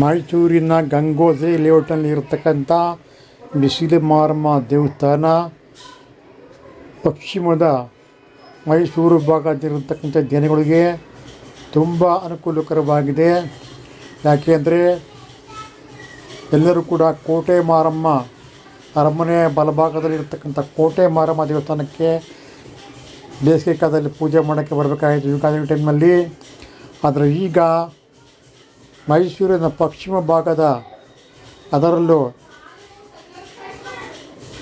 ಮೈಸೂರಿನ ಗಂಗೋತ್ರಿ ಲೇಔಟ್ನಲ್ಲಿ ಇರತಕ್ಕಂಥ ಬಿಸಿಲು ಮಾರಮ್ಮ ದೇವಸ್ಥಾನ, ಪಶ್ಚಿಮದ ಮೈಸೂರು ಭಾಗದಲ್ಲಿರತಕ್ಕಂಥ ಜನಗಳಿಗೆ ತುಂಬ ಅನುಕೂಲಕರವಾಗಿದೆ. ಯಾಕೆಂದರೆ ಎಲ್ಲರೂ ಕೂಡ ಕೋಟೆ ಮಾರಮ್ಮ, ಅರಮನೆ ಬಲಭಾಗದಲ್ಲಿರ್ತಕ್ಕಂಥ ಕೋಟೆ ಮಾರಮ್ಮ ದೇವಸ್ಥಾನಕ್ಕೆ ಬೇಸಿಗೆ ಕಾಲದಲ್ಲಿ ಪೂಜೆ ಮಾಡೋಕ್ಕೆ ಬರಬೇಕಾಗಿತ್ತು. ಯುಗಾದಿ ಟೈಮ್ನಲ್ಲಿ. ಆದರೆ ಈಗ ಮೈಸೂರಿನ ಪಶ್ಚಿಮ ಭಾಗದ ಅದರಲ್ಲೂ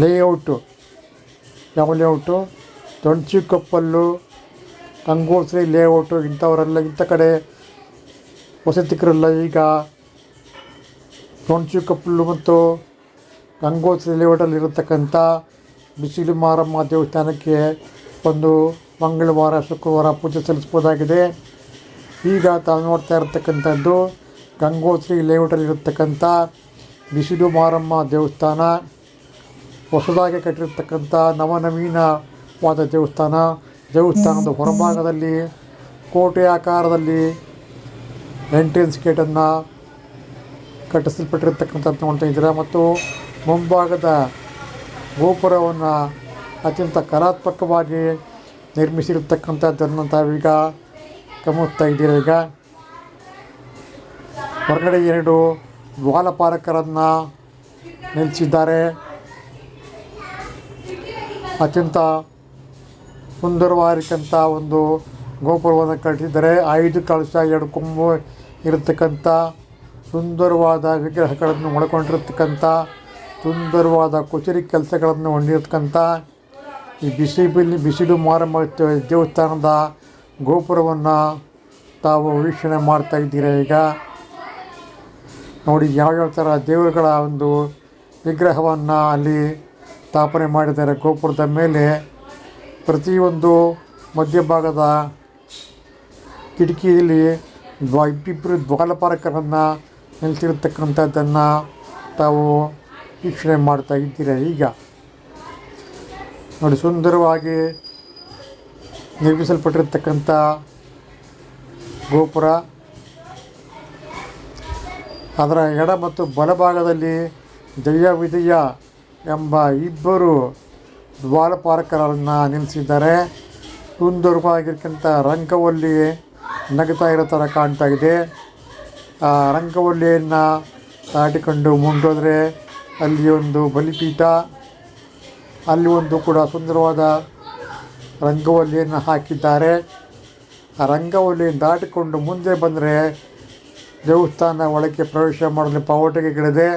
ಲೇಔಟು ಯಾವ ಲೇಔಟು ತೊಣಚಿಕೊಪ್ಪಲ್ಲು ಗಂಗೋತ್ರಿ ಲೇಔಟು ಇಂಥವರೆಲ್ಲ ಇಂಥ ಕಡೆ ವಸತಿಕರೆಲ್ಲ ಈಗ ತೊಣಚಿಕೊಪ್ಪಲು ಮತ್ತು ಗಂಗೋತ್ರಿ ಲೇಔಟಲ್ಲಿ ಇರತಕ್ಕಂಥ ಬಿಸಿಲು ಮಾರಮ್ಮ ದೇವಸ್ಥಾನಕ್ಕೆ ಒಂದು ಮಂಗಳವಾರ, ಶುಕ್ರವಾರ ಪೂಜೆ ಸಲ್ಲಿಸ್ಬೋದಾಗಿದೆ ಈಗ ತಾವು ನೋಡ್ತಾ ಇರತಕ್ಕಂಥದ್ದು ಗಂಗೋತ್ರಿ ಲೇಔಟಲ್ಲಿರತಕ್ಕಂಥ ಬಿಸಿಡು ಮಾರಮ್ಮ ದೇವಸ್ಥಾನ, ಹೊಸದಾಗಿ ಕಟ್ಟಿರ್ತಕ್ಕಂಥ ನವನವೀನವಾದ ದೇವಸ್ಥಾನ, ದೇವಸ್ಥಾನದ ಹೊರಭಾಗದಲ್ಲಿ ಕೋಟೆ ಆಕಾರದಲ್ಲಿ ಎಂಟ್ರೆನ್ಸ್ ಗೇಟನ್ನು ಕಟ್ಟಿಸಲ್ಪಟ್ಟಿರ್ತಕ್ಕಂಥದ್ದು ನೋಡ್ತಾ ಇದ್ದೀರಾ? ಮತ್ತು ಮುಂಭಾಗದ ಗೋಪುರವನ್ನು ಅತ್ಯಂತ ಕಲಾತ್ಮಕವಾಗಿ ನಿರ್ಮಿಸಿರ್ತಕ್ಕಂಥದ್ದನ್ನು ತಾವೀಗ ಗಮನಿಸ್ತಾ ಇದ್ದೀರಾ ಈಗ? ಹೊರಗಡೆ ಎರಡು ದ್ವಾಲಪಾಲಕರನ್ನು ನಿಲ್ಲಿಸಿದ್ದಾರೆ. ಅತ್ಯಂತ ಸುಂದರವಾಗಿರ್ತಕ್ಕಂಥ ಒಂದು ಗೋಪುರವನ್ನು ಕಟ್ಟಿದ್ದಾರೆ. ಐದು ಕಳಶ ಎರಡು ಕೊಂಬು ಇರತಕ್ಕಂಥ ಸುಂದರವಾದ ವಿಗ್ರಹಗಳನ್ನು ಒಳಗೊಂಡಿರ್ತಕ್ಕಂಥ ಸುಂದರವಾದ ಕುಚರಿ ಕೆಲಸಗಳನ್ನು ಹೊಂದಿರತಕ್ಕಂಥ ಈ ಬಿಸಿ ಬಿಲ್ಲಿ ಬಿಸಿಲು ಮಾರಮ್ಮ ದೇವಸ್ಥಾನದ ಗೋಪುರವನ್ನು ತಾವು ವೀಕ್ಷಣೆ ಮಾಡ್ತಾ ಇದ್ದೀರಾ ಈಗ. ನೋಡಿ ಯಾವ್ಯಾವ ಥರ ದೇವರುಗಳ ಒಂದು ವಿಗ್ರಹವನ್ನು ಅಲ್ಲಿ ಸ್ಥಾಪನೆ ಮಾಡಿದ್ದಾರೆ. ಗೋಪುರದ ಮೇಲೆ ಪ್ರತಿಯೊಂದು ಮಧ್ಯಭಾಗದ ಕಿಟಕಿಯಲ್ಲಿ ದ್ವಾ ಇಬ್ಬಿಬ್ಬರು ದ್ವಾಲಪಾರಕರನ್ನು ನಿಲ್ತಿರ್ತಕ್ಕಂಥದ್ದನ್ನು ತಾವು ವೀಕ್ಷಣೆ ಮಾಡ್ತಾ ಇದ್ದೀರ ಈಗ? ನೋಡಿ, ಸುಂದರವಾಗಿ ನಿರ್ಮಿಸಲ್ಪಟ್ಟಿರ್ತಕ್ಕಂಥ ಗೋಪುರ. ಅದರ ಎಡ ಮತ್ತು ಬಲಭಾಗದಲ್ಲಿ ಜಯ ವಿಜಯ ಎಂಬ ಇಬ್ಬರು ದ್ವಾರಪಾಲಕರನ್ನು ನಿಲ್ಲಿಸಿದ್ದಾರೆ. ಸುಂದರವಾಗಿರ್ತಕ್ಕಂಥ ರಂಗವಲ್ಲಿ ನಗುತ್ತಾ ಇರೋ ಥರ ಕಾಣ್ತಾ ಇದೆ. ಆ ರಂಗವಲ್ಲಿಯನ್ನು ದಾಟಿಕೊಂಡು ಮುಂದೋದ್ರೆ ಅಲ್ಲಿ ಒಂದು ಬಲಿಪೀಠ, ಅಲ್ಲಿ ಒಂದು ಕೂಡ ಸುಂದರವಾದ ರಂಗವಲ್ಲಿಯನ್ನು ಹಾಕಿದ್ದಾರೆ. ಆ ರಂಗವಲ್ಲಿ ದಾಟಿಕೊಂಡು ಮುಂದೆ ಬಂದರೆ ದೇವಸ್ಥಾನ ಒಳಕ್ಕೆ ಪ್ರವೇಶ ಮಾಡಲು ಪಾವಟಿಗೆಗಳಿದೆ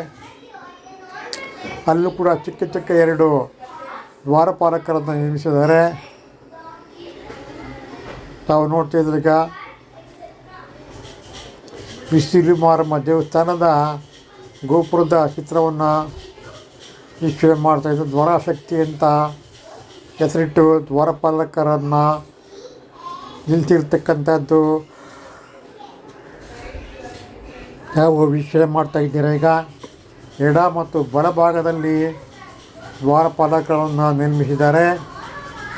ಅಲ್ಲೂ ಕೂಡ ಚಿಕ್ಕ ಚಿಕ್ಕ ಎರಡು ದ್ವಾರಪಾಲಕರನ್ನು ನಿರ್ಮಿಸಿದ್ದಾರೆ ತಾವು ನೋಡ್ತಾ ಇದ್ರೆ ಈಗ. ಬಿಸಿಲು ಮಾರಮ್ಮ ದೇವಸ್ಥಾನದ ಗೋಪುರದ ಚಿತ್ರವನ್ನು ವೀಕ್ಷಣೆ ಮಾಡ್ತಾಯಿದ್ದು ದ್ವಾರಾಶಕ್ತಿ ಅಂತ ಹೆಸರಿಟ್ಟು ದ್ವಾರಪಾಲಕರನ್ನು ನಿಲ್ಸಿರ್ತಕ್ಕಂಥದ್ದು ನಾವು ವೀಕ್ಷಣೆ ಮಾಡ್ತಾ ಇದ್ದೀರಾ? ಈಗ ಎಡ ಮತ್ತು ಬಲಭಾಗದಲ್ಲಿ ದ್ವಾರಪಾಲಕರನ್ನ ನಿರ್ಮಿಸಿದ್ದಾರೆ.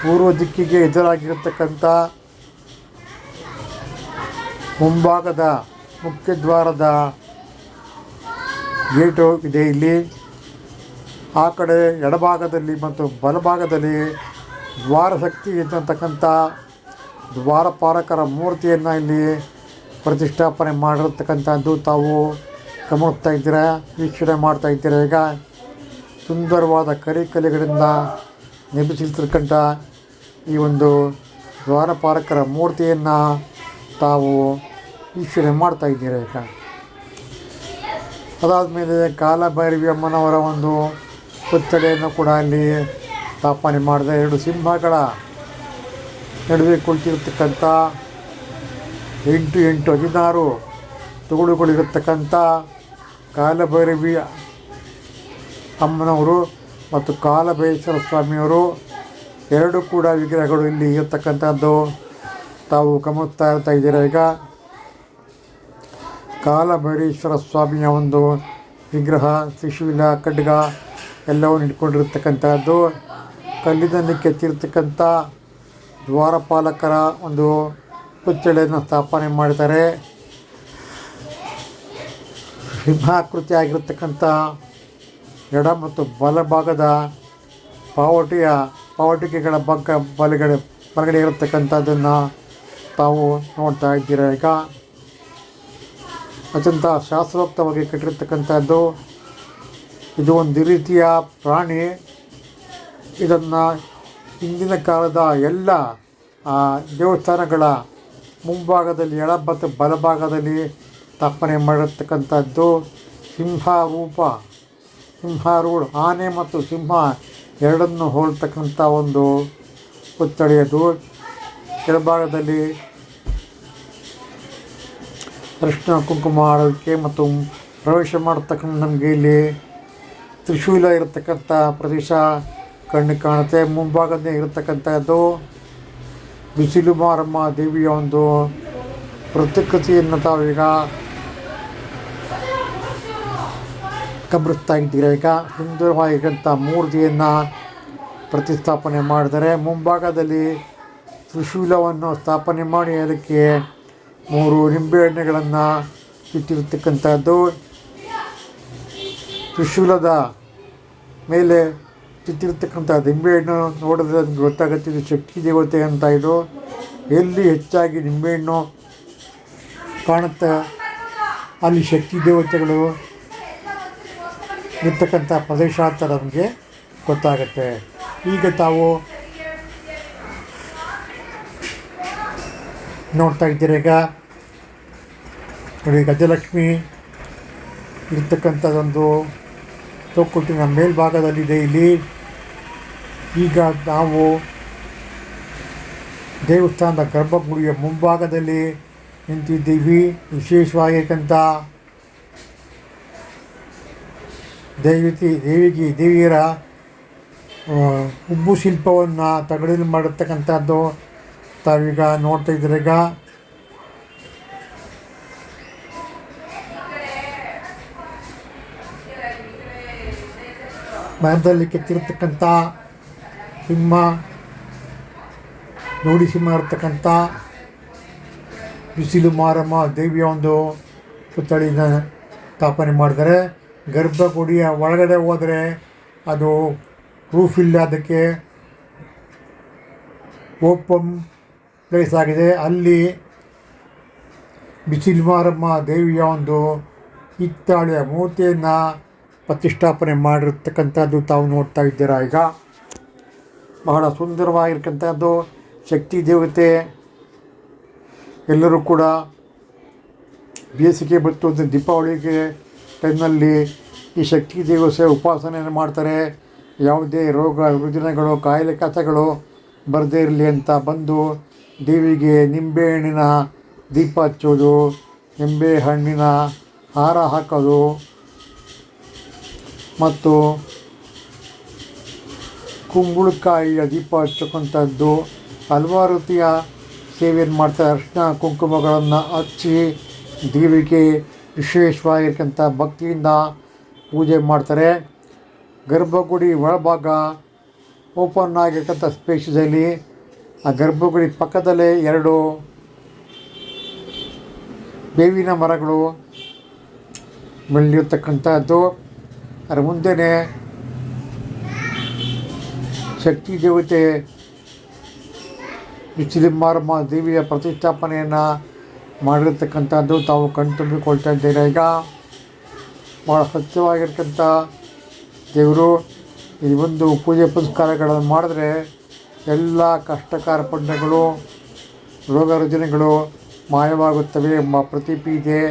ಪೂರ್ವ ದಿಕ್ಕಿಗೆ ಎದುರಾಗಿರತಕ್ಕಂಥ ಮುಂಭಾಗದ ಮುಖ್ಯ ದ್ವಾರದ ಗೇಟು ಇದೆ ಇಲ್ಲಿ. ಆ ಕಡೆ ಎಡಭಾಗದಲ್ಲಿ ಮತ್ತು ಬಲಭಾಗದಲ್ಲಿ ದ್ವಾರಶಕ್ತಿ ಇದ್ದಂತಕ್ಕಂಥ ದ್ವಾರಪಾಲಕರ ಮೂರ್ತಿಯನ್ನು ಇಲ್ಲಿ ಪ್ರತಿಷ್ಠಾಪನೆ ಮಾಡಿರ್ತಕ್ಕಂಥದ್ದು ತಾವು ಗಮನಿಸ್ತಾ ಇದ್ದೀರ, ವೀಕ್ಷಣೆ ಮಾಡ್ತಾ ಇದ್ದೀರ? ಈಗ ಸುಂದರವಾದ ಕರಿಕಲೆಗಳಿಂದ ನಿರ್ಮಿಸಿರ್ತಕ್ಕಂಥ ಈ ಒಂದು ದ್ವಾರಪಾಲಕರ ಮೂರ್ತಿಯನ್ನು ತಾವು ವೀಕ್ಷಣೆ ಮಾಡ್ತಾ ಇದ್ದೀರಾ ಈಗ? ಅದಾದಮೇಲೆ ಕಾಲಭೈರವಿ ಅಮ್ಮನವರ ಒಂದು ಪುತ್ಥಳಿಯನ್ನು ಕೂಡ ಅಲ್ಲಿ ಸ್ಥಾಪನೆ ಮಾಡಿದ ಎರಡು ಸಿಂಹಗಳ ನಡುವೆ ಕುಳಿತಿರ್ತಕ್ಕಂಥ ಎಂಟು ಎಂಟು ಹದಿನಾರು ತಗೊಳ್ಳಿಕೊಂಡಿರತಕ್ಕಂಥ ಕಾಲಭೈರವಿ ಅಮ್ಮನವರು ಮತ್ತು ಕಾಲಭೈರೇಶ್ವರ ಸ್ವಾಮಿಯವರು ಎರಡು ಕೂಡ ವಿಗ್ರಹಗಳು ಇಲ್ಲಿ ಇರತಕ್ಕಂಥದ್ದು. ತಾವು ಗಮನಿಸ್ತಾ ಇರ್ತಾ ಇದ್ದೀರ ಈಗ? ಕಾಲಭೈರೇಶ್ವರ ಸ್ವಾಮಿಯ ಒಂದು ವಿಗ್ರಹ ಶಿಶುವಿನ ಖಡ್ಗ ಎಲ್ಲವನ್ನು ಇಟ್ಕೊಂಡಿರ್ತಕ್ಕಂಥದ್ದು. ಕಲ್ಲಿನಲ್ಲಿ ಕೆತ್ತಿರ್ತಕ್ಕಂಥ ದ್ವಾರಪಾಲಕರ ಒಂದು ಪುತ್ಥಳಿಯನ್ನು ಸ್ಥಾಪನೆ ಮಾಡಿದ್ದಾರೆ ಸಿಂಹಾಕೃತಿಯಾಗಿರ್ತಕ್ಕಂಥ ಎಡ ಮತ್ತು ಬಲಭಾಗದ ಪಾವಟಿಯ ಪಾವಟಿಕೆಗಳ ಬಗ್ಗೆ ಬಲಗಡೆ ಬಲಗಡೆ ಇರತಕ್ಕಂಥದ್ದನ್ನು ತಾವು ನೋಡ್ತಾ ಇದ್ದೀರಾ ಈಗ? ಅತ್ಯಂತ ಶಾಸ್ತ್ರೋಕ್ತವಾಗಿ ಕಟ್ಟಿರ್ತಕ್ಕಂಥದ್ದು ಇದು ಒಂದು ರೀತಿಯ ಪ್ರಾಣಿ. ಇದನ್ನು ಹಿಂದಿನ ಕಾಲದ ಎಲ್ಲ ದೇವಸ್ಥಾನಗಳ ಮುಂಭಾಗದಲ್ಲಿ ಎಡ ಮತ್ತು ಬಲಭಾಗದಲ್ಲಿ ಸ್ಥಾಪನೆ ಮಾಡಿರ್ತಕ್ಕಂಥದ್ದು ಸಿಂಹ ರೂಪ ಸಿಂಹಾರೂಢ ಆನೆ ಮತ್ತು ಸಿಂಹ ಎರಡನ್ನು ಹೋಲ್ತಕ್ಕಂಥ ಒಂದು ಪುತ್ಥಳಿಯದು ಕೆಳಭಾಗದಲ್ಲಿ ಅರಿಶಿನ ಕುಂಕುಮ ಆಡೋದಕ್ಕೆ ಮತ್ತು ಪ್ರವೇಶ ಮಾಡತಕ್ಕಂಥ ನಮಗೆ ಇಲ್ಲಿ ತ್ರಿಶೂಲ ಇರತಕ್ಕಂಥ ಪ್ರದೇಶ ಕಣ್ಣು ಕಾಣುತ್ತೆ. ಮುಂಭಾಗದಲ್ಲಿ ಇರತಕ್ಕಂಥದ್ದು ಬಿಸಿಲು ಮಾರಮ್ಮ ದೇವಿಯ ಒಂದು ಪ್ರತಿಕೃತಿಯನ್ನು ತಾವೀಗ ಕಬ್ರಿಸ್ತಾ ಇದ್ದೀರ ಈಗ? ಸುಂದರವಾಗಿರುವಂಥ ಮೂರ್ತಿಯನ್ನು ಪ್ರತಿಸ್ಥಾಪನೆ ಮಾಡಿದರೆ ಮುಂಭಾಗದಲ್ಲಿ ತ್ರಿಶೂಲವನ್ನು ಸ್ಥಾಪನೆ ಮಾಡಿ ಅದಕ್ಕೆ ಮೂರು ನಿಂಬೆಹಣ್ಣುಗಳನ್ನು ಇಟ್ಟಿರ್ತಕ್ಕಂಥದ್ದು. ತ್ರಿಶೂಲದ ಮೇಲೆ ಚಿತ್ತಿರ್ತಕ್ಕಂಥ ನಿಂಬೆಹಣ್ಣು ನೋಡಿದ್ರೆ ನಮ್ಗೆ ಗೊತ್ತಾಗುತ್ತೆ, ಇದು ಶಕ್ತಿ ದೇವತೆ ಅಂತ ಇದು. ಎಲ್ಲಿ ಹೆಚ್ಚಾಗಿ ನಿಂಬೆಹಣ್ಣು ಕಾಣುತ್ತೆ, ಅಲ್ಲಿ ಶಕ್ತಿ ದೇವತೆಗಳು ಇರ್ತಕ್ಕಂಥ ಪ್ರದೇಶ ಅಂತ ನಮಗೆ ಗೊತ್ತಾಗುತ್ತೆ. ಈಗ ತಾವು ನೋಡ್ತಾ ಇದ್ದೀರ ಈಗ. ನೋಡಿ, ಗಜಲಕ್ಷ್ಮಿ ಇರ್ತಕ್ಕಂಥದ್ದೊಂದು ತೊಕ್ಕುಟ್ಟಿನ ಮೇಲ್ಭಾಗದಲ್ಲಿದೆ ಇಲ್ಲಿ. ಈಗ ನಾವು ದೇವಸ್ಥಾನದ ಗರ್ಭಗುಡಿಯ ಮುಂಭಾಗದಲ್ಲಿ ನಿಂತಿದ್ದೀವಿ. ವಿಶೇಷವಾಗಿರ್ತಕ್ಕಂಥ ದೇವತಿ ದೇವಿಗೆ ದೇವಿಯರ ಉಬ್ಬು ಶಿಲ್ಪವನ್ನು ತಗಡಿನಲ್ಲಿ ಮಾಡಿರ್ತಕ್ಕಂಥದ್ದು ತಾವೀಗ ನೋಡ್ತಾ ಈಗ. ಮರದಲ್ಲಿ ಕೆತ್ತಿರ್ತಕ್ಕಂಥ ಸಿಂಹ, ನೋಡಿ ಸಿಂಹ ಇರ್ತಕ್ಕಂಥ ಬಿಸಿಲು ಮಾರಮ್ಮ ದೇವಿಯ ಒಂದು ಪುತ್ಥಳಿನ ಸ್ಥಾಪನೆ ಮಾಡಿದರೆ ಗರ್ಭಗುಡಿಯ ಒಳಗಡೆ ಹೋದರೆ ಅದು ರೂಫ್ ಇಲ್ಲ ಅದಕ್ಕೆ ಓಪಮ್ ಪ್ಲೇಸ್ ಆಗಿದೆ. ಅಲ್ಲಿ ಬಿಸಿಲು ಮಾರಮ್ಮ ದೇವಿಯ ಒಂದು ಹಿತ್ತಾಳೆಯ ಮೂರ್ತಿಯನ್ನು ಪ್ರತಿಷ್ಠಾಪನೆ ಮಾಡಿರ್ತಕ್ಕಂಥದ್ದು ತಾವು ನೋಡ್ತಾ ಇದ್ದೀರಾ ಈಗ. ಬಹಳ ಸುಂದರವಾಗಿರ್ತಕ್ಕಂಥದ್ದು ಶಕ್ತಿ ದೇವತೆ. ಎಲ್ಲರೂ ಕೂಡ ಬೇಸಿಗೆ ಬಂತು ಒಂದು ದೀಪಾವಳಿಗೆ ಟೈಮ್ನಲ್ಲಿ ಈ ಶಕ್ತಿ ದೇವತೆ ಉಪಾಸನೆಯನ್ನು ಮಾಡ್ತಾರೆ. ಯಾವುದೇ ರೋಗ, ರುಜಿನಗಳು, ಕಾಯಿಲೆ ಕಥಗಳು ಬರದೇ ಇರಲಿ ಅಂತ ಬಂದು ದೇವಿಗೆ ನಿಂಬೆಹಣ್ಣಿನ ದೀಪ ಹಚ್ಚೋದು ನಿಂಬೆ ಹಣ್ಣಿನ ಹಾರ ಹಾಕೋದು. ಮತ್ತು ಕುಂಬಳಕಾಯಿಯ ದೀಪ ಹಚ್ಚಕ್ಕಂಥದ್ದು ಹಲವಾರು ರೀತಿಯ ಸೇವೆಯನ್ನು ಮಾಡ್ತಾರೆ ಅರಿಶಿನ ಕುಂಕುಮಗಳನ್ನು ಹಚ್ಚಿ ದೇವಿಗೆ ವಿಶೇಷವಾಗಿರ್ತಕ್ಕಂಥ ಭಕ್ತಿಯಿಂದ ಪೂಜೆ ಮಾಡ್ತಾರೆ. ಗರ್ಭಗುಡಿ ಒಳಭಾಗ ಓಪನ್ ಆಗಿರ್ತಕ್ಕಂಥ ಸ್ಪೇಸಲ್ಲಿ ಆ ಗರ್ಭಗುಡಿ ಪಕ್ಕದಲ್ಲೇ ಎರಡು ಬೇವಿನ ಮರಗಳು ಬೆಳೆದಿರ್ತಕ್ಕಂಥದ್ದು ಅದರ ಮುಂದೆನೇ ಶಕ್ತಿ ದೇವತೆ ಬಿಸಿಲಿಂಬಾರಮ್ಮ ದೇವಿಯ ಪ್ರತಿಷ್ಠಾಪನೆಯನ್ನು ಮಾಡಿರ್ತಕ್ಕಂಥದ್ದು ತಾವು ಕಣ್ತುಂಬಿಕೊಳ್ತಾ ಇದ್ದೀರ ಈಗ ಭಾಳ ಸ್ವಚ್ಛವಾಗಿರ್ತಕ್ಕಂಥ ದೇವರು ಈ ಒಂದು ಪೂಜೆ ಪುನಸ್ಕಾರಗಳನ್ನು ಮಾಡಿದ್ರೆ ಎಲ್ಲ ಕಷ್ಟ ಕಾರ್ಪಣ್ಯಗಳು ರೋಗ ರುಜಿನಗಳು ಮಾಯವಾಗುತ್ತವೆ ಎಂಬ ಪ್ರತೀಪಿ ಇದೆ.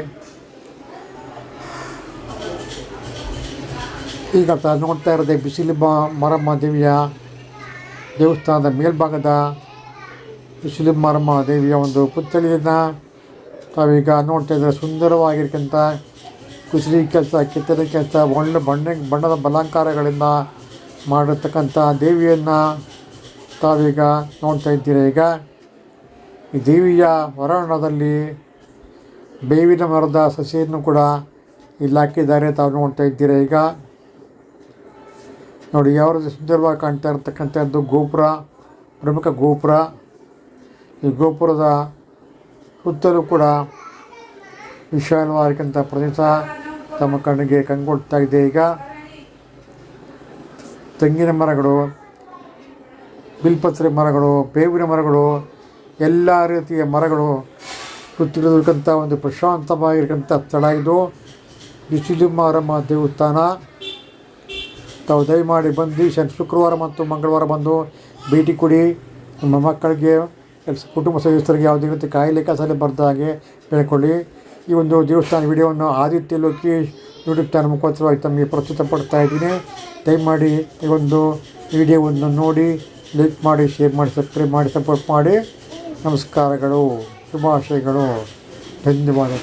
ಈಗ ನೋಡ್ತಾ ಇರೋದೇ ಬಿಸಿಲಿಂಬ ಮರಮ್ಮ ದೇವಿಯ ದೇವಸ್ಥಾನದ ಮೇಲ್ಭಾಗದ ಮರಮ್ಮ ದೇವಿಯ ಒಂದು ಪುತ್ಥಳಿಯನ್ನು ತಾವೀಗ ನೋಡ್ತಾ ಇದ್ದಾರೆ. ಸುಂದರವಾಗಿರ್ತಕ್ಕಂಥ ಕುಸಿರಿ ಕೆಲಸ, ಕೆತ್ತನೆ ಕೆಲಸ, ಒಳ್ಳೆ ಬಣ್ಣ, ಬಣ್ಣದ ಬಲಾಂಕಾರಗಳಿಂದ ಮಾಡಿರ್ತಕ್ಕಂಥ ದೇವಿಯನ್ನು ತಾವೀಗ ನೋಡ್ತಾ ಇದ್ದೀರ. ಈಗ ಈ ದೇವಿಯ ಹೊರಾಂಗಣದಲ್ಲಿ ಬೇವಿನ ಮರದ ಸಸಿಯನ್ನು ಕೂಡ ಇಲ್ಲಿ ಹಾಕಿದ್ದಾರೆ ತಾವು ನೋಡ್ತಾ ಇದ್ದೀರ. ಈಗ ನೋಡಿ ಯಾವ ರೀತಿ ಸುಂದರವಾಗಿ ಕಾಣ್ತಾ ಇರತಕ್ಕಂಥದ್ದು ಗೋಪುರ, ಪ್ರಮುಖ ಗೋಪುರ. ಈ ಗೋಪುರದ ಸುತ್ತಲೂ ಕೂಡ ವಿಶಾಲವಾಗಿರ್ತಕ್ಕಂಥ ಪ್ರದೇಶ. ತಮ್ಮ ಕಣ್ಣಿಗೆ ಕಂಗೊಳ್ತಾ ಇದೆ ಈಗ. ತೆಂಗಿನ ಮರಗಳು, ಬಿಲ್ಪತ್ರೆ ಮರಗಳು, ಬೇವಿನ ಮರಗಳು, ಎಲ್ಲ ರೀತಿಯ ಮರಗಳು ಸುತ್ತಿರತಕ್ಕಂಥ ಒಂದು ಪ್ರಶಾಂತವಾಗಿರ್ತಕ್ಕಂಥ ಸ್ಥಳ ಇದು. ಬಿಸಿಲು ಮಾರಮ್ಮ ದೇವಸ್ಥಾನ. ತಾವು ದಯಮಾಡಿ ಬಂದು ಶನಿ ಶುಕ್ರವಾರ ಮತ್ತು ಮಂಗಳವಾರ ಬಂದು ಭೇಟಿ ಕೊಡಿ. ನಮ್ಮ ಮಕ್ಕಳಿಗೆ ಕುಟುಂಬ ಸದಸ್ಯರಿಗೆ ಯಾವುದೇ ರೀತಿ ಕಾಯಿಲೆ ಕಸಾಲೆ ಬರ್ದ ಹಾಗೆ ಬೆಳ್ಕೊಳ್ಳಿ ಈ ಒಂದು ದೇವಸ್ಥಾನ ವಿಡಿಯೋವನ್ನು ಆದಿತ್ಯ ಲೋಕೇಶ್ ಯೂಟ್ಯೂಬ್ ಚಾನಲ್ ಮುಖಾಂತರವಾಗಿ ತಮಗೆ ಪ್ರಸ್ತುತಪಡ್ತಾ ಇದ್ದೀನಿ. ದಯಮಾಡಿ ಈ ಒಂದು ವಿಡಿಯೋವನ್ನು ನೋಡಿ, ಲೈಕ್ ಮಾಡಿ, ಶೇರ್ ಮಾಡಿ, ಸಬ್ಸ್ಕ್ರೈಬ್ ಮಾಡಿ, ಸಪೋರ್ಟ್ ಮಾಡಿ. ನಮಸ್ಕಾರಗಳು, ಶುಭಾಶಯಗಳು. ಧನ್ಯವಾದಗಳು.